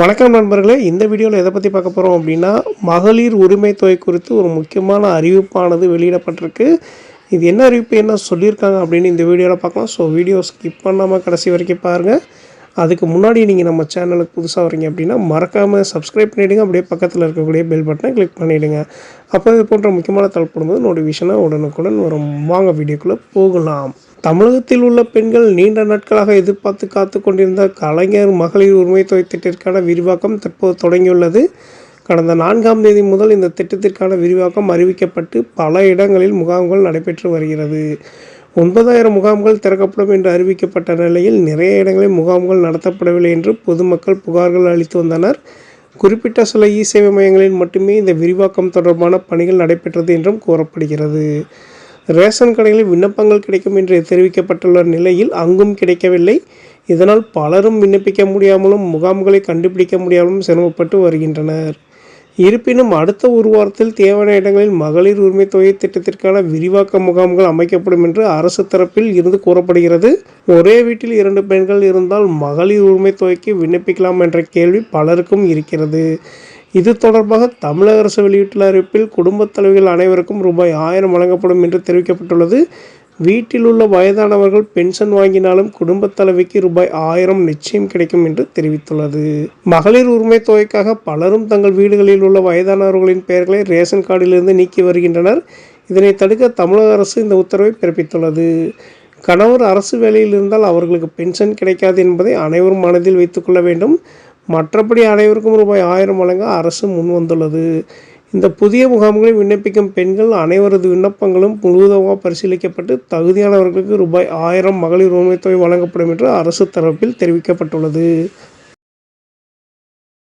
வணக்கம் நண்பர்களே இந்த வீடியோவில் எதை பற்றி பார்க்க போகிறோம் அப்படின்னா மகளிர் உரிமை தொகை குறித்து ஒரு முக்கியமான அறிவிப்பானது வெளியிடப்பட்டிருக்கு. இது என்ன அறிவிப்பு என்ன சொல்லியிருக்காங்க அப்படின்னு இந்த வீடியோவில் பார்க்கலாம். ஸோ வீடியோ ஸ்கிப் பண்ணாமல் கடைசி வரைக்கும் பாருங்கள் அதுக்கு முன்னாடி நீங்கள் நம்ம சேனலுக்கு புதுசாக வரீங்க அப்படின்னா மறக்காமல் சப்ஸ்கிரைப் பண்ணிவிடுங்க அப்படியே பக்கத்தில் இருக்கக்கூடிய பெல் பட்டனை கிளிக் பண்ணிவிடுங்க அப்போ இது போன்ற முக்கியமான தலைப்படும்போது நோட்டிஃபிகேஷனாக உடனுக்குடன் வரும். வாங்க வீடியோக்குள்ளே போகலாம். தமிழகத்தில் உள்ள பெண்கள் நீண்ட நாட்களாக எதிர்பார்த்து காத்து கொண்டிருந்த கலைஞர் மகளிர் உரிமை தொகை திட்டத்திற்கான விரிவாக்கம் தற்போது தொடங்கியுள்ளது. கடந்த நான்காம் தேதி முதல் இந்த திட்டத்திற்கான விரிவாக்கம் அறிவிக்கப்பட்டு பல இடங்களில் முகாம்கள் நடைபெற்று வருகிறது. ஒன்பதாயிரம் முகாம்கள் திறக்கப்படும் என்று அறிவிக்கப்பட்ட நிலையில் நிறைய இடங்களில் முகாம்கள் நடத்தப்படவில்லை என்று பொதுமக்கள் புகார்கள் அளித்து வந்தனர். குறிப்பிட்ட சில இ சேவை மையங்களில் மட்டுமே இந்த விரிவாக்கம் தொடர்பான பணிகள் நடைபெற்றது என்றும் கூறப்படுகிறது. ரேஷன் கடைகளில் விண்ணப்பங்கள் கிடைக்கும் என்று தெரிவிக்கப்பட்டுள்ள நிலையில் அங்கும் கிடைக்கவில்லை. இதனால் பலரும் விண்ணப்பிக்க முடியாமலும் முகாம்களை கண்டுபிடிக்க முடியாமலும் சிரமப்பட்டு வருகின்றனர். இருப்பினும் அடுத்த ஒரு வாரத்தில் தேவையான இடங்களில் மகளிர் உரிமை தொகை திட்டத்திற்கான விரிவாக்க முகாம்கள் அமைக்கப்படும் என்று அரசு தரப்பில் இருந்து கூறப்படுகிறது. ஒரே வீட்டில் இரண்டு பெண்கள் இருந்தால் மகளிர் உரிமை தொகைக்கு விண்ணப்பிக்கலாம் என்ற கேள்வி பலருக்கும் இருக்கிறது. இது தொடர்பாக தமிழக அரசு வெளியிட்டுள்ள அறிவிப்பில் குடும்பத் தலைவர்கள் அனைவருக்கும் ரூபாய் ஆயிரம் வழங்கப்படும் என்று தெரிவிக்கப்பட்டுள்ளது. வீட்டில் உள்ள வயதானவர்கள் பென்ஷன் வாங்கினாலும் குடும்ப தலைவிக்கு ரூபாய் ஆயிரம் நிச்சயம் கிடைக்கும் என்று தெரிவித்துள்ளது. மகளிர் உரிமை தொகைக்காக பலரும் தங்கள் வீடுகளில் உள்ள வயதானவர்களின் பெயர்களை ரேஷன் கார்டிலிருந்து நீக்கி வருகின்றனர். இதனை தடுக்க தமிழக அரசு இந்த உத்தரவை பிறப்பித்துள்ளது. கணவர் அரசு வேலையில் இருந்தால் அவர்களுக்கு பென்ஷன் கிடைக்காது என்பதை அனைவரும் மனதில் வைத்துக்கொள்ள வேண்டும். மற்றபடி அனைவருக்கும் ரூபாய் ஆயிரம் வழங்க அரசு முன் வந்துள்ளது இந்த புதிய முகாம்களில் விண்ணப்பிக்கும் பெண்கள் அனைவரது விண்ணப்பங்களும் முழுவதுமாக பரிசீலிக்கப்பட்டு தகுதியானவர்களுக்கு ரூபாய் ஆயிரம் மகளிர் உரிமைத்தொகை வழங்கப்படும் என்று அரசு தரப்பில் தெரிவிக்கப்பட்டுள்ளது.